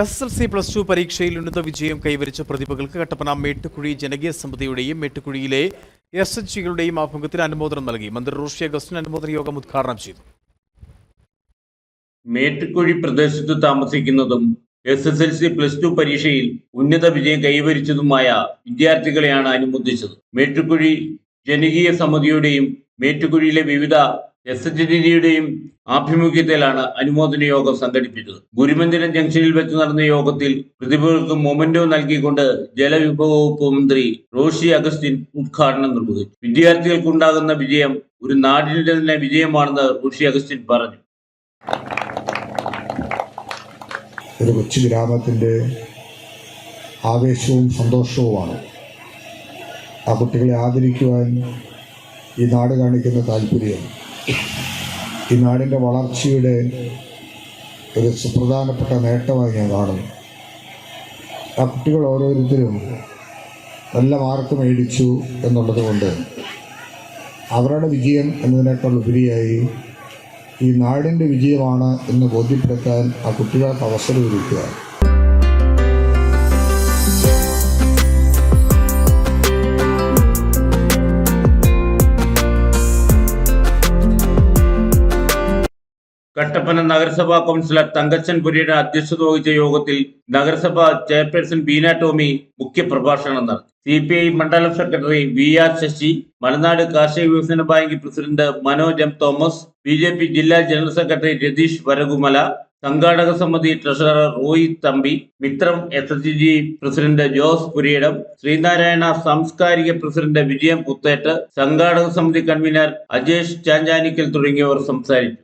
S L C plus two പരീക്ഷയിൽ ഉന്നത വിജയം കൈവരിച്ച പ്രതിഭകൾക്ക് കട്ടപ്പന മേട്ടുകുഴി ജനകീയ സമിതിയുടെയും മേട്ടുകുഴിയിലെ എസ് എച്ച് ജികളുടെയും ആഭിമുഖ്യത്തിൽ അനുമോദനം നൽകി. മന്ത്രി റോഷി അഗസ്റ്റിൻ അനുമോദന യോഗം ഉദ്ഘാടനം ചെയ്തു. മേട്ടുക്കുഴി പ്രദേശത്ത് താമസിക്കുന്നതും S S L C plus two പരീക്ഷയിൽ ഉന്നത വിജയം കൈവരിച്ചതുമായ വിദ്യാർത്ഥികളെയാണ് അനുമോദിച്ചത്. മേട്ടുക്കുഴി ജനകീയ സമിതിയുടെയും മേട്ടുക്കുഴിയിലെ വിവിധ എസ് എച്ച് ഡി ഡിയുടെയും ആഭിമുഖ്യത്തിലാണ് അനുമോദന യോഗം സംഘടിപ്പിച്ചത്. ഗുരുമന്ദിരം ജംഗ്ഷനിൽ വെച്ച് നടന്ന യോഗത്തിൽ പ്രതിഭകൾക്ക് മൊമെന്റോ നൽകിക്കൊണ്ട് ജലവിഭവ വകുപ്പ് മന്ത്രി റോഷി അഗസ്റ്റിൻ ഉദ്ഘാടനം നിർവഹിച്ചു. വിദ്യാർത്ഥികൾക്കുണ്ടാകുന്ന വിജയം ഒരു നാടിന്റെ തന്നെ വിജയമാണെന്ന് റോഷി അഗസ്റ്റിൻ പറഞ്ഞു. ഒരു കൊച്ചു ഗ്രാമത്തിന്റെ ആവേശവും സന്തോഷവുമാണ്. ആ കുട്ടികളെ ആദരിക്കുവാൻ ഈ നാട് കാണിക്കുന്ന താല്പര്യം. ഈ നാടിന്റെ വളർച്ചയുടെ ഒരു സുപ്രധാനപ്പെട്ട നേട്ടമായി ഞാൻ കാണുന്നു. ആ കുട്ടികൾ ഓരോരുത്തരും നല്ല മാർക്ക് മേടിച്ചു എന്നുള്ളത് കൊണ്ട് അവരുടെ വിജയം എന്നതിനേക്കാൾ ഉപരിയായി ഈ നാടിന്റെ വിജയമാണ് എന്ന് ബോധ്യപ്പെടുത്താൻ ആ കുട്ടികൾക്ക് അവസരമൊരുക്കുക കട്ടപ്പന നഗരസഭാ കൗൺസിലർ തങ്കച്ചൻ പുരിയുടെ അധ്യക്ഷത വഹിച്ച യോഗത്തിൽ നഗരസഭാ ചെയർപേഴ്സൺ ബീന ടോമി മുഖ്യപ്രഭാഷണം നടത്തി. സി പി ഐ മണ്ഡലം secretary V R Sasi Malanad കാർഷിക വികസന bank president Manoj M Thomas B J P ജില്ലാ ജനറൽ സെക്രട്ടറി രതീഷ് വരകുമല സംഘാടക സമിതി treasurer Roy Thampi Mithram S S G president Jose Puriyidam Sreenarayana സാംസ്കാരിക പ്രസിഡന്റ് വിജയം പുത്തേട്ട് സംഘാടക സമിതി കൺവീനർ അജേഷ് ചാഞ്ചാനിക്കൽ തുടങ്ങിയവർ സംസാരിച്ചു.